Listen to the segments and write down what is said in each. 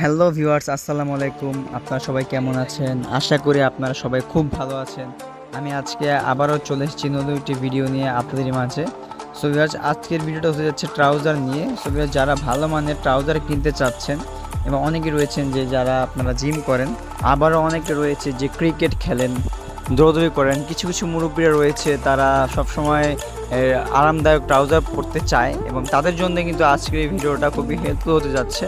Hello viewers আসসালামু আলাইকুম। আপনারা সবাই কেমন আছেন? আশা করি আপনারা সবাই খুব ভালো আছেন। আমি আজকে আবারও চলে এসেছি নতুন একটি ভিডিও নিয়ে আপনাদের মাঝে। সো ভিউয়ার্স আজকের ভিডিওটা হতে যাচ্ছে ট্রাউজার নিয়ে। সো ভিউয়ার্স যারা ভালো মানের ট্রাউজার কিনতে চাচ্ছেন এবং অনেকে রয়েছেন যে যারা আপনারা জিম করেন, আবারও অনেকে রয়েছে যে ক্রিকেট খেলেন, দৌড়দৌড়ি করেন। কিছু কিছু মুরব্বীরা রয়েছে, তারা সবসময় আরামদায়ক ট্রাউজার পরতে চায় এবং তাদের জন্য কিন্তু আজকের এই ভিডিওটা খুবই হেল্পফুল হতে যাচ্ছে।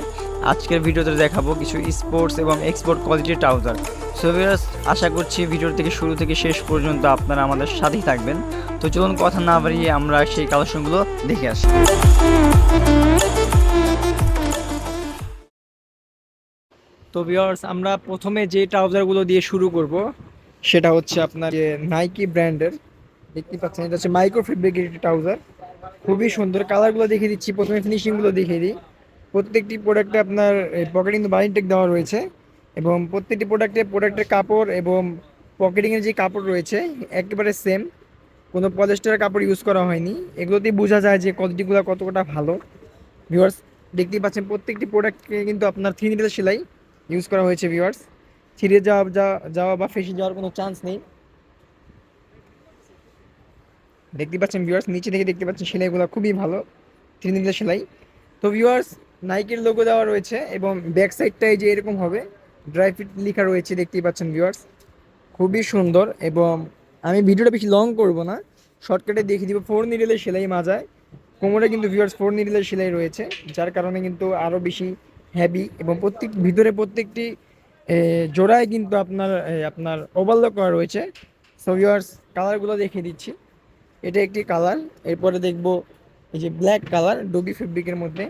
আজকের ভিডিওতে দেখাবো কিছু স্পোর্টস এবং এক্সপোর্ট কোয়ালিটির ট্রাউজার সো ভিউয়ার্স আশা করছি ভিডিও থেকে শুরু থেকে শেষ পর্যন্ত আপনারা আমাদের সাথেই থাকবেন। তো চলুন কথা না বাড়িয়ে আমরা সেই কালেকশনগুলো দেখে আসি। তো ভিউয়ার্স আমরা প্রথমে যে ট্রাউজারগুলো দিয়ে শুরু করব, সেটা হচ্ছে আপনার যে নাইকি ব্র্যান্ডের দেখতে পাচ্ছেন, এটা হচ্ছে মাইক্রো ফেব্রিকের ট্রাউজার খুবই সুন্দর। কালারগুলো দেখিয়ে দিচ্ছি। প্রথমে ফিনিশিংগুলো দেখিয়ে দিই। প্রত্যেকটি প্রোডাক্টে আপনার পকেটিং বাইন্টেক দেওয়া রয়েছে এবং প্রত্যেকটি প্রোডাক্টে প্রোডাক্টের কাপড় এবং পকেটিংয়ের যে কাপড় রয়েছে, একেবারে সেম কোনো পলিস্টারের কাপড় ইউজ করা হয়নি। এগুলোতেই বোঝা যায় যে কোয়ালিটিগুলো কতটা ভালো। ভিউয়ার্স দেখতেই পাচ্ছেন প্রত্যেকটি প্রোডাক্টকে কিন্তু আপনার থ্রি নিডেল সেলাই ইউজ করা হয়েছে ভিউয়ার্স ছিঁড়ে যাওয়া যাওয়া বা ফেসে যাওয়ার কোনো চান্স নেই। দেখতে পাচ্ছেন ভিউয়ার্স নিচে থেকে দেখতে পাচ্ছেন সেলাইগুলো খুবই ভালো। থ্রি নিডেল সেলাই। তো ভিউয়ার্স নাইকের লোগো দেওয়া রয়েছে এবং ব্যাক সাইডটাই যে এরকম হবে ড্রাই ফিট লেখা রয়েছে দেখতেই পাচ্ছেন ভিউয়ার্স খুবই সুন্দর এবং আমি ভিডিওটা বেশি লং করব না শর্টকাটে দেখিয়ে দিব ফোর নিডেলের সেলাই মাজায়। কোমরে কিন্তু ভিউয়ার্স ফোর নিডেলের সেলাই রয়েছে, যার কারণে কিন্তু আরও বেশি হ্যাভি এবং প্রত্যেক, ভিতরে প্রত্যেকটি জোড়ায় কিন্তু আপনার আপনার ওভারলক করা রয়েছে। সো ভিউয়ার্স কালারগুলো দেখিয়ে দিচ্ছি। এটা একটি কালার এরপরে দেখব এই যে ব্ল্যাক কালার ডবি ফেব্রিকের মধ্যে।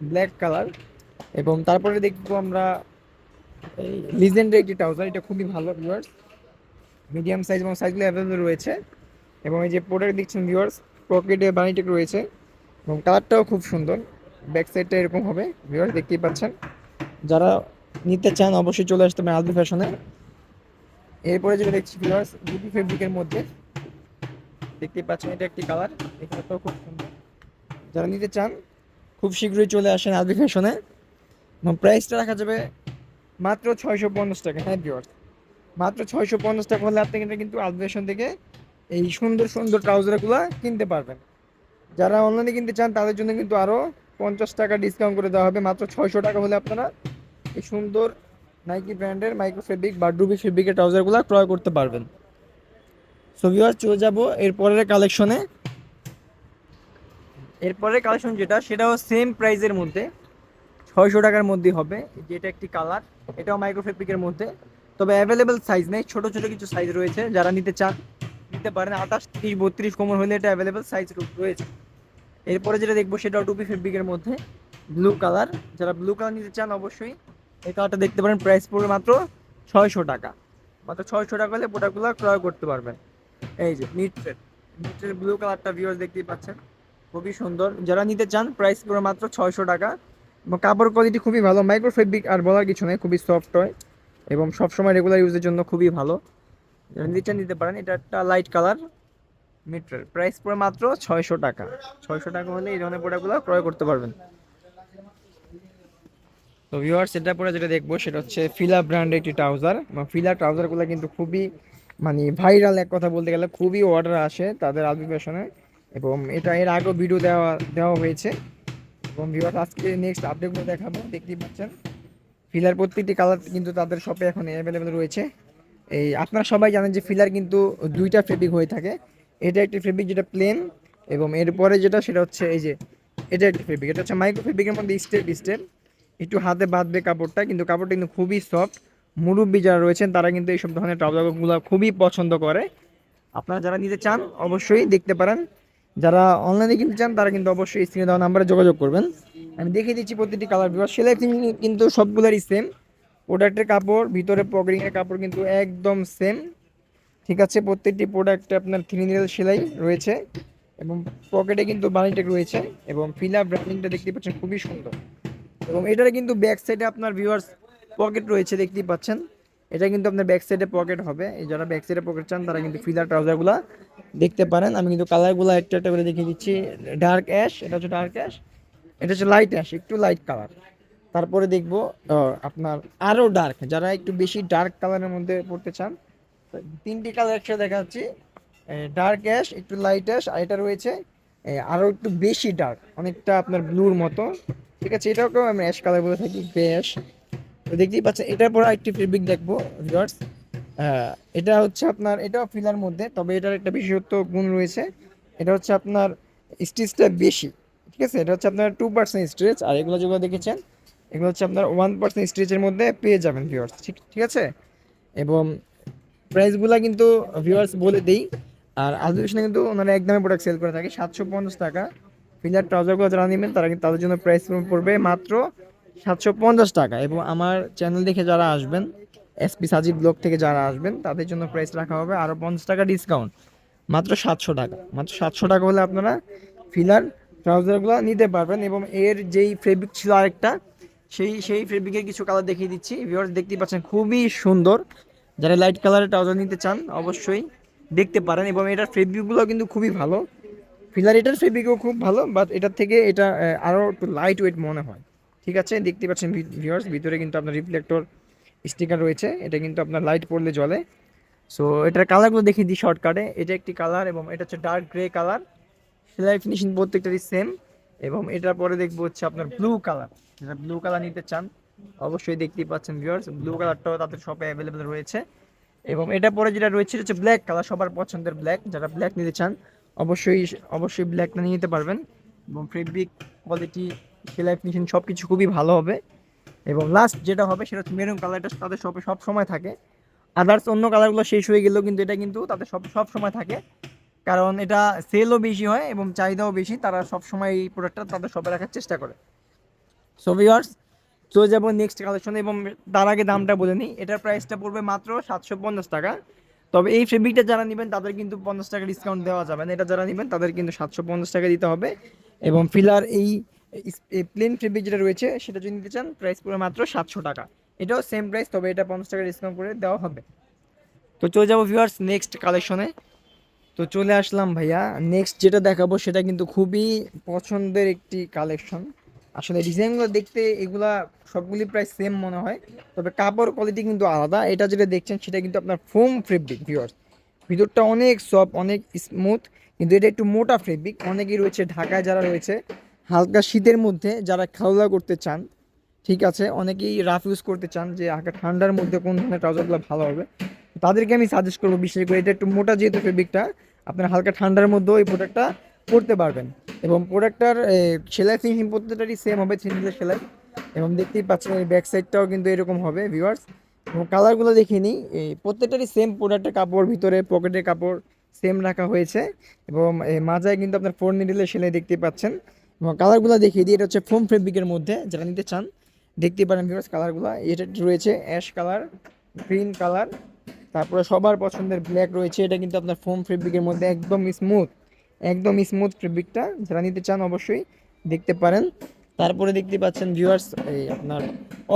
ব্ল্যাক কালার এবং তারপরে দেখব আমরা এই লিজেন্ডের একটি ট্রাউজার এটা খুবই ভালো ভিউয়ার্স মিডিয়াম সাইজ এবং সাইজগুলো অ্যাভেলেবল রয়েছে এবং এই যে প্রোডাক্ট দেখছেন ভিউয়ার্স পকেটে বানিটেক রয়েছে এবং কালারটাও খুব সুন্দর। ব্যাক সাইডটা এরকম হবে ভিউয়ার্স দেখতেই পাচ্ছেন। যারা নিতে চান অবশ্যই চলে আসতে পারেন আলবি ফ্যাশনে এরপরে যেটা দেখছি ভিউয়ার্স ডুবি ফেব্রিকের মধ্যে দেখতেই পাচ্ছেন এটা একটি কালার এখানেটাও খুব সুন্দর। যারা নিতে চান খুব শীঘ্রই চলে আসেন আলবি ফ্যাশনে। প্রাইসটা রাখা যাবে মাত্র ছয়শো পঞ্চাশ টাকা। হ্যাঁ ভিওর্স মাত্র ছয়শো পঞ্চাশ টাকা হলে আপনি কিন্তু আলবি থেকে এই সুন্দর সুন্দর ট্রাউজারগুলো কিনতে পারবেন। যারা অনলাইনে কিনতে চান, তাদের জন্য কিন্তু আরও পঞ্চাশ টাকা ডিসকাউন্ট করে দেওয়া হবে। মাত্র ছয়শো টাকা হলে আপনারা এই সুন্দর নাইকি ব্র্যান্ডের মাইক্রো ফেব্রিক বা ডুবি ফেব্রিকের ট্রাউজারগুলো ক্রয় করতে পারবেন। সো ভিউয়ার চলে যাব এরপরের কালেকশনে এরপরের কালেকশন যেটা, সেটাও সেম প্রাইজের মধ্যে। ছয়শো টাকার মধ্যে হবে। যেটা একটি কালার এটাও মাইক্রো ফেব্রিকের মধ্যে। তবে অ্যাভেলেবেল সাইজ নেই, ছোট ছোট কিছু সাইজ রয়েছে। যারা নিতে চান, নিতে পারেন। আঠাশ, তিরিশ, বত্রিশ কোমর হলে এটা অ্যাভেলেবেল সাইজ রয়েছে। এরপরে যেটা দেখব, সেটাও টুপি ফেব্রিকের মধ্যে। ব্লু কালার যারা ব্লু কালার নিতে চান অবশ্যই, এই কালারটা দেখতে পারেন। প্রাইস পড়বে মাত্র ছয়শো টাকা। মাত্র ছয়শো টাকা হলে প্রোডাক্টগুলো ক্রয় করতে পারবেন। এই যে নিট্রের নিট্রের ব্লু কালারটা ভিউয়ার্স দেখতেই পাচ্ছেন। খুবই সুন্দর। যারা নিতে চান প্রাইস পুরো মাত্র ছয়শো টাকা। এবং কাপড় কোয়ালিটি খুবই ভালো। মাইক্রো ফেব্রিক আর বলার কিছু নেই, খুবই সফট হয়। এবং সবসময় রেগুলার ইউজের জন্য খুবই ভালো। যারা নিতে চান, নিতে পারেন। এটা একটা লাইট কালার মিটার প্রাইস পুরো মাত্র ছয়শো টাকা। ছয়শো টাকা হলে এই ধরনের প্রোডাক্টগুলো ক্রয় করতে পারবেন। তো ভিউয়ার্স এটা পরে যেটা দেখব, সেটা হচ্ছে ফিলা ব্র্যান্ডের একটি ট্রাউজার ফিলা ট্রাউজারগুলো কিন্তু খুবই মানে ভাইরাল এক কথা বলতে গেলে, খুবই অর্ডার আসে তাদের আলবি ফ্যাশনে এবং এটা এর আগেও ভিডিও দেওয়া দেওয়া হয়েছে। এবং ভিউয়ার্স আজকে নেক্সট আপডেটগুলো দেখাবো। দেখতেই পাচ্ছেন। ফিলার প্রত্যেকটি কালার কিন্তু তাদের শপে এখন অ্যাভেলেবেল রয়েছে। এই, আপনারা সবাই জানেন যে ফিলার কিন্তু দুইটা ফেব্রিক হয়ে থাকে। এটা একটি ফেব্রিক যেটা প্লেন এবং এরপরে যেটা, সেটা হচ্ছে এই যে, এটা একটি ফেব্রিক এটা হচ্ছে মাইক্রো ফেব্রিকের মধ্যে স্টেপ স্টেপ একটু হাতে বাঁধবে কাপড়টা, কিন্তু কাপড়টা কিন্তু খুবই সফট মুরব্বী যারা রয়েছেন, তারা কিন্তু এইসব ধরনের ট্রাউজারগুলো খুবই পছন্দ করে। আপনারা যারা নিতে চান, অবশ্যই দেখতে পারেন। যারা অনলাইনে কিনতে চান, তারা কিন্তু অবশ্যই স্ক্রিনে দেওয়া নাম্বারে যোগাযোগ করবেন। আমি দেখিয়ে দিচ্ছি প্রতিটি কালার বিভাগ সেলাই কিন্তু সবগুলোরই সেম প্রোডাক্টের কাপড়, ভিতরে পকেটিংয়ের কাপড় কিন্তু একদম সেম ঠিক আছে, প্রত্যেকটি প্রোডাক্টে আপনার থ্রি নিডেল সেলাই রয়েছে এবং পকেটে কিন্তু বানিটেক রয়েছে এবং ফিলা ব্র্যান্ডিংটা দেখতে পাচ্ছেন, খুবই সুন্দর। এবং এটার কিন্তু ব্যাক সাইডে আপনার ভিউয়ার্স পকেট রয়েছে, দেখতেই পাচ্ছেন। এটা কিন্তু আপনার ব্যাক সাইডে পকেট হবে। এই যারা ব্যাক সাইডে পকেট চান তারা কিন্তু ফিলার ট্রাউজারগুলো দেখতে পারেন। আমি কিন্তু কালারগুলো একটা একটা করে দেখিয়ে দিচ্ছি। ডার্ক অ্যাশ এটা হচ্ছে ডার্ক অ্যাশ এটা হচ্ছে লাইট অ্যাশ একটু লাইট কালার তারপরে দেখব আপনার আরও ডার্ক যারা একটু বেশি ডার্ক কালারের মধ্যে পড়তে চান তিনটি কালার একসাথে দেখাচ্ছি। ডার্ক অ্যাশ একটু লাইট অ্যাশ আর এটা রয়েছে এ, আরও একটু বেশি ডার্ক অনেকটা আপনার ব্লুর মতো। ঠিক আছে এটাকেও আমি অ্যাশ কালার বলে থাকি অ্যাশ দেখতেই পাচ্ছেন, এটার পর একটি ফেব্রিক দেখব ভিউয়ার্স এটা হচ্ছে আপনার, এটাও ফিলার মধ্যে, তবে এটার একটা বিশেষত্ব গুণ রয়েছে। এটা হচ্ছে আপনার স্টিচটা বেশি, ঠিক আছে? এটা হচ্ছে আপনার টু পার্সেন্ট স্ট্রেচ আর এগুলো যেগুলো দেখেছেন, এগুলো হচ্ছে আপনার ওয়ান পার্সেন্ট স্ট্রেচের মধ্যে পেয়ে যাবেন ভিউয়ার্স ঠিক ঠিক আছে? এবং প্রাইসগুলো কিন্তু ভিউয়ার্স বলে দেই, আর আলদুশনে কিন্তু ওনারা একদমই প্রোডাক্ট সেল করে থাকে, সাতশো পঞ্চাশ টাকা। ফিলার ট্রাউজারগুলো যারা নেবেন, তারা কিন্তু তাদের জন্য প্রাইস পড়বে মাত্র সাতশো পঞ্চাশ টাকা। এবং আমার চ্যানেল দেখে যারা আসবেন এসপি সাজিব ব্লগ থেকে যারা আসবেন, তাদের জন্য প্রাইস রাখা হবে আরও পঞ্চাশ টাকা ডিসকাউন্ট মাত্র সাতশো টাকা। মাত্র সাতশো টাকা হলে আপনারা ফিলার ট্রাউজারগুলো নিতে পারবেন এবং এর যেই ফেব্রিক ছিল আরেকটা, সেই সেই ফেব্রিকের কিছু কালার দেখিয়ে দিচ্ছি। ভিউয়ার্স দেখতেই পাচ্ছেন খুবই সুন্দর। যারা লাইট কালারের ট্রাউজার নিতে চান, অবশ্যই দেখতে পারেন এবং এটার ফেব্রিকগুলো কিন্তু খুবই ভালো। ফিলার এটার ফেব্রিকও খুব ভালো বাট এটার থেকে এটা আরও একটু লাইট ওয়েট মনে হয়। ঠিক আছে দেখতে পাচ্ছেন ভিউয়ার্স ভিতরে কিন্তু আপনার রিফ্লেক্টর স্টিকার রয়েছে, এটা কিন্তু আপনার লাইট পড়লে জ্বলে। সো এটার কালারগুলো দেখিয়ে দিই শর্টকাটে এটা একটি কালার এবং এটা হচ্ছে ডার্ক গ্রে কালার সেলাই ফিনিশিং প্রত্যেকটারই সেম এবং এটার পরে দেখব হচ্ছে আপনার ব্লু কালার যারা ব্লু কালার নিতে চান, অবশ্যই দেখতেই পাচ্ছেন ভিউয়ার্স ব্লু কালারটাও তাদের শপে অ্যাভেলেবেল রয়েছে। এবং এটা পরে যেটা রয়েছে হচ্ছে ব্ল্যাক কালার সবার পছন্দের ব্ল্যাক যারা ব্ল্যাক নিতে চান, অবশ্যই অবশ্যই ব্ল্যাকটা নিয়ে নিতে পারবেন। এবং ফেব্রিক কোয়ালিটি সেলাই ফিনিশিং সব কিছু খুবই ভালো হবে। এবং লাস্ট যেটা হবে সেটা হচ্ছে মেরুন কালারটা তাদের শপে সব সময় থাকে। আদার্স অন্য কালারগুলো শেষ হয়ে গেলেও কিন্তু এটা কিন্তু তাদের সব সব সময় থাকে। কারণ এটা সেলও বেশি হয় এবং চাহিদাও বেশি, তারা সব সময় এই প্রোডাক্টটা তাদের শপে রাখার চেষ্টা করে। সো ভিউয়ার্স চলে যাব নেক্সট কালেকশনে এবং তার আগে দামটা বলে নিই। এটার প্রাইসটা পড়বে মাত্র সাতশো পঞ্চাশ টাকা। তবে এই ফেব্রিকটা যারা নেবেন, তাদের কিন্তু পঞ্চাশ টাকা ডিসকাউন্ট দেওয়া যাবে না। এটা যারা নেবেন, তাদের কিন্তু সাতশো পঞ্চাশ টাকা দিতে হবে। এবং ফিলার এই প্লেন ফেব্রিক যেটা রয়েছে, সেটা যদি নিতে চান প্রাইস পড়বে মাত্র সাতশো টাকা। এটাও সেম প্রাইস তবে এটা পঞ্চাশ টাকা ডিসকাউন্ট করে দেওয়া হবে। তো চলে যাব ভিউয়ার্স নেক্সট কালেকশনে তো চলে আসলাম ভাইয়া নেক্সট যেটা দেখাবো, সেটা কিন্তু খুবই পছন্দের একটি কালেকশন আসলে ডিজাইনগুলো দেখতে এগুলা সবগুলি প্রায় সেম মনে হয়, তবে কাপড় কোয়ালিটি কিন্তু আলাদা। এটা যেটা দেখছেন, সেটা কিন্তু আপনার ফোম ফেব্রিক ভিউয়ার্স ভিতরটা অনেক সফট অনেক স্মুথ কিন্তু এটা একটু মোটা ফেব্রিক অনেকেই রয়েছে ঢাকায় যারা রয়েছে হালকা শীতের মধ্যে যারা খেলাধুলা করতে চান, ঠিক আছে, অনেকেই রাফ ইউজ করতে চান যে হালকা ঠান্ডার মধ্যে কোন ধরনের ট্রাউজারগুলো ভালো হবে। তাদেরকে আমি সাজেস্ট করব বিশেষ করে এটা একটু মোটা যেহেতু ফেব্রিকটা আপনার হালকা ঠান্ডার মধ্যেও এই প্রোডাক্টটা পরতে পারবেন। এবং প্রোডাক্টটার সেলাই ফিনিশিং প্রত্যেকটারই সেম হবে থ্রি সেলাই। এবং দেখতেই পাচ্ছেন এই ব্যাক সাইডটাও কিন্তু এরকম হবে ভিউয়ার্স এবং কালারগুলো দেখিয়ে নিই এই প্রত্যেকটারই সেম প্রোডাক্টের কাপড়, ভিতরে পকেটের কাপড় সেম রাখা হয়েছে। এবং মাজায় কিন্তু আপনার ফোর নিডেলের সেলাই দেখতে পাচ্ছেন। কালারগুলো দেখিয়ে দিই, এটা হচ্ছে ফোম ফেব্রিকের মধ্যে, যারা নিতে চান, দেখতে পারেন ভিউয়ার্স কালারগুলো এটা রয়েছে অ্যাশ কালার গ্রিন কালার তারপরে সবার পছন্দের ব্ল্যাক রয়েছে, এটা কিন্তু আপনার ফোম ফেব্রিকের মধ্যে একদম স্মুথ একদম স্মুথ ফেব্রিকটা যারা নিতে চান অবশ্যই দেখতে পারেন। তারপরে দেখতে পাচ্ছেন ভিউয়ার্স এই আপনার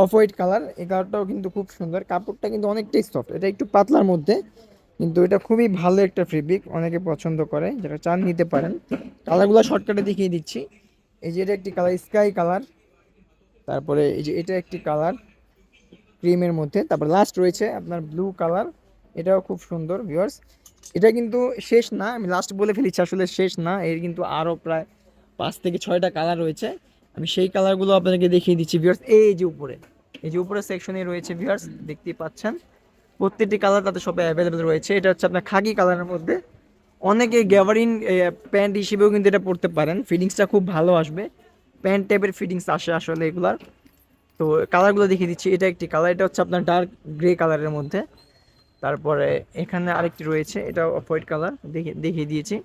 অফ হোয়াইট কালার এই কালারটাও কিন্তু খুব সুন্দর, কাপড়টা কিন্তু অনেকটাই সফট এটা একটু পাতলার মধ্যে, কিন্তু এটা খুবই ভালো একটা ফেব্রিক অনেকে পছন্দ করে, যারা চান নিতে পারেন। কালারগুলো শর্টকাটে দেখিয়ে দিচ্ছি। এই যে এটা একটি কালার, স্কাই কালার। তারপরে এই যে এটা একটি কালার, ক্রিমের মধ্যে। তারপর লাস্ট রয়েছে আপনার ব্লু কালার। এটাও খুব সুন্দর ভিউয়ার্স এটা কিন্তু শেষ না, আমি লাস্ট বলে ফেলেছি, আসলে শেষ না। এর কিন্তু আরও প্রায় পাঁচ থেকে ছয়টা কালার রয়েছে। আমি সেই কালারগুলো আপনাদেরকে দেখিয়ে দিচ্ছি ভিউয়ার্স এই যে উপরে, এই যে উপরে সেকশনে রয়েছে ভিউয়ার্স দেখতেই পাচ্ছেন। প্রত্যেকটি কালার তাদের সবাই অ্যাভেলেবেল রয়েছে। এটা হচ্ছে আপনার খাকি কালারের মধ্যে। অনেকে গ্যাভারিন প্যান্ট হিসেবেও কিন্তু এটা পরতে পারেন। ফিটিংসটা খুব ভালো আসবে। প্যান্ট টাইপের ফিটিংস আসে আসলে এগুলার। তো কালারগুলো দেখিয়ে দিচ্ছি। এটা একটি কালার। এটা হচ্ছে আপনার ডার্ক গ্রে কালারের মধ্যে। তারপরে এখানে আরেকটি রয়েছে। এটা অফ হোয়াইট কালার। দেখে, দেখিয়ে দিয়েছি।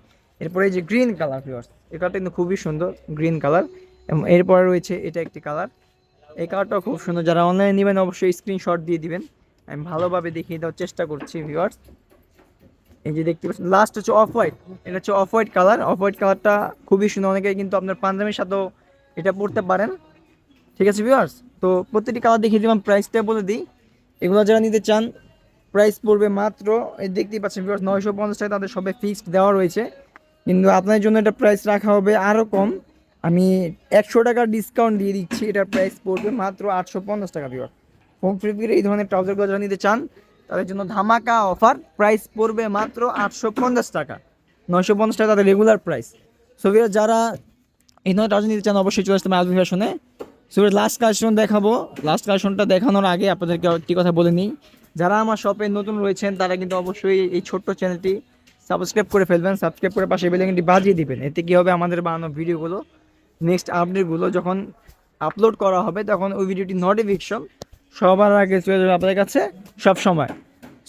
এরপরে যে গ্রিন কালার ভিউয়ার্স এই কালারটা কিন্তু খুবই সুন্দর গ্রিন কালার। এবং এরপরে রয়েছে এটা একটি কালার। এই কালারটাও খুব সুন্দর। যারা অনলাইনে নেবেন, অবশ্যই স্ক্রিনশট দিয়ে দিবেন। আমি ভালোভাবে দেখিয়ে দেওয়ার চেষ্টা করছি ভিউয়ার্স এই যে দেখতে পাচ্ছেন লাস্ট হচ্ছে অফ হোয়াইট এটা হচ্ছে off white colour off white কালারটা খুবই সুন্দর, অনেকে কিন্তু আপনার পাঞ্জাবির সাথেও এটা পরতে পারেন। ঠিক আছে ভিউয়ার্স তো প্রত্যেকটি কালার দেখিয়ে দিলাম প্রাইসটা বলে দিই। এগুলো যারা নিতে চান প্রাইস পড়বে মাত্র, এই দেখতেই পাচ্ছেন ভিউয়ার্স নয়শো পঞ্চাশ টাকা তাদের সবে ফিক্সড দেওয়া রয়েছে। কিন্তু আপনার জন্য এটা প্রাইস রাখা হবে আরও কম। আমি একশো টাকার ডিসকাউন্ট দিয়ে দিচ্ছি, এটার প্রাইস পড়বে মাত্র আটশো পঞ্চাশ টাকা ভিওর হোম ফ্লিপকার্টে এই ধরনের ট্রাউজারগুলো যারা নিতে চান তাদের জন্য ধামাকা অফার। প্রাইস পড়বে মাত্র আটশো পঞ্চাশ টাকা। নয়শো পঞ্চাশ টাকা তাদের রেগুলার প্রাইস সো যারা এই ধরনের ট্রাউজার নিতে চান, অবশ্যই চলে আসতে হবে আলবি ফ্যাশনে লাস্ট কালেকশন দেখাবো। লাস্ট কালেকশনটা দেখানোর আগে আপনাদেরকে একটি কথা বলে নিই। যারা আমার শপে নতুন রয়েছেন, তারা কিন্তু অবশ্যই এই ছোট্ট চ্যানেলটি সাবস্ক্রাইব করে ফেলবেন। সাবস্ক্রাইব করে পাশে বেলাইকনটি বাজিয়ে দিবেন। এতে কী হবে? আমাদের বানানো ভিডিওগুলো নেক্সট আপডেটগুলো যখন আপলোড করা হবে, তখন ওই ভিডিওটি নোটিফিকেশন সবার আগে চলে যাবে আপনাদের কাছে সব সময়।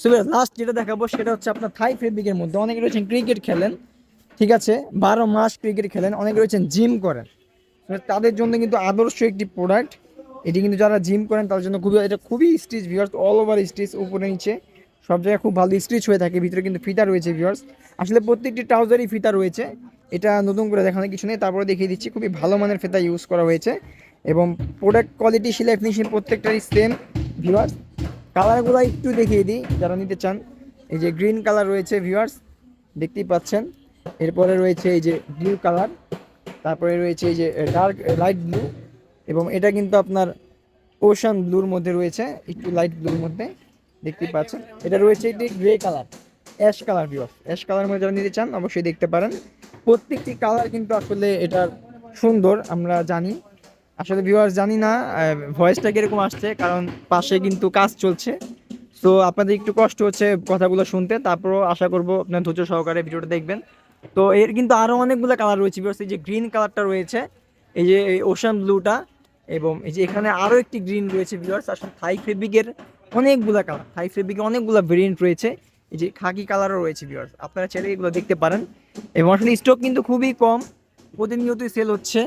সো লাস্ট যেটা দেখাবো সেটা হচ্ছে আপনার থাই ফেব্রিকের মধ্যে। অনেকে রয়েছেন ক্রিকেট খেলেন, ঠিক আছে? বারো মাস ক্রিকেট খেলেন, অনেকে রয়েছেন জিম করেন। তাদের জন্য কিন্তু আদর্শ একটি প্রোডাক্ট এটি কিন্তু যারা জিম করেন, তাদের জন্য খুবই এটা খুবই stitch viewers all over stitch উপরে নিচে। সব জায়গায় খুব ভালো স্টিচ হয়ে থাকে, ভিতরে কিন্তু ফিতা রয়েছে ভিউয়ার্স আসলে প্রত্যেকটি ট্রাউজারই ফিতা রয়েছে। এটা নতুন করে দেখানোর কিছু নেই, তারপরে দেখিয়ে দিচ্ছি। খুবই ভালো মানের ফিতা ইউজ করা হয়েছে। এবং প্রোডাক্ট কোয়ালিটি সিলাই ফিনিশিং প্রত্যেকটারই সেম ভিউয়ার্স কালারগুলো একটু দেখিয়ে দিই, যারা নিতে চান। এই যে গ্রিন কালার রয়েছে ভিউয়ার্স দেখতেই পাচ্ছেন। এরপরে রয়েছে এই যে ব্লু কালার তারপরে রয়েছে এই যে ডার্ক লাইট ব্লু এবং এটা কিন্তু আপনার ওশান ব্লুর মধ্যে রয়েছে, একটু লাইট ব্লুর মধ্যে, দেখতেই পাচ্ছেন। এটা রয়েছে একটি grey colour ash colour viewers ash colour মধ্যে যারা নিতে চান, অবশ্যই দেখতে পারেন। প্রত্যেকটি কালার কিন্তু আসলে এটার সুন্দর, আমরা জানি। আসলে ভিউয়ার্স জানি না ভয়েসটা কীরকম আসছে, কারণ পাশে কিন্তু কাজ চলছে। তো আপনাদের একটু কষ্ট হচ্ছে কথাগুলো শুনতে, তারপরও আশা করব আপনার ধৈর্য সহকারে ভিডিওটা দেখবেন। তো, এর কিন্তু আরও অনেকগুলো কালার রয়েছে ভিউয়ার্স এই যে গ্রিন কালারটা রয়েছে, এই যে ওশান ব্লুটা এবং এই যে এখানে আরও একটি গ্রিন রয়েছে ভিউয়ার্স আসলে থাই ফেব্রিকের অনেকগুলো কালার থাই ফেব্রিকের অনেকগুলো ভেরিয়েন্ট রয়েছে, এই যে খাকি কালারও রয়েছে ভিউয়ার্স আপনারা চাইলে এগুলো দেখতে পারেন। এবং আসলে স্টক কিন্তু খুবই কম, প্রতিনিয়তই সেল হচ্ছে।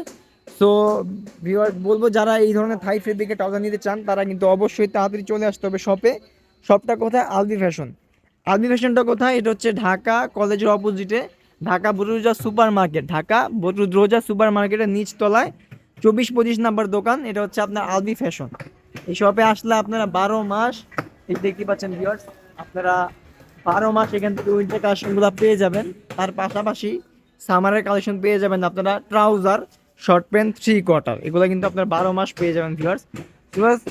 সো ভিউয়ার বলব যারা এই ধরনের থাই ফেব্রিকের ট্রাউজার নিতে চান, তারা কিন্তু অবশ্যই তাড়াতাড়ি চলে আসতে হবে শপে শপটা কোথায়? আলবি ফ্যাশন আলবি ফ্যাশনটা কোথায়? এটা হচ্ছে ঢাকা কলেজের অপোজিটে Dhaka Badruja super market Dhaka Badruddoza super মার্কেটের নিচ তলায় চব্বিশ পঁচিশ নাম্বার দোকান। এটা হচ্ছে আপনার আলবি ফ্যাশন এই শপে আসলে আপনারা বারো মাস, এই দেখতে পাচ্ছেন ভিউয়ার্স আপনারা বারো মাস এখান থেকে উইন্টার কালেকশনগুলো পেয়ে যাবেন। তার পাশাপাশি সামারের কালেকশন পেয়ে যাবেন আপনারা। Trouser short pant three quarter এগুলো কিন্তু আপনার বারো মাস পেয়ে যাবেন ভিউয়ার্স ভিউয়ার্স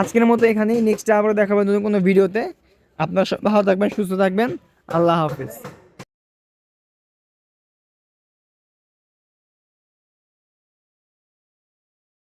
আজকের মতো এখানেই। নেক্সট আবার দেখাবেন নতুন কোনো ভিডিওতে আপনার ভালো থাকবেন, সুস্থ থাকবেন। আল্লাহ হাফিজ।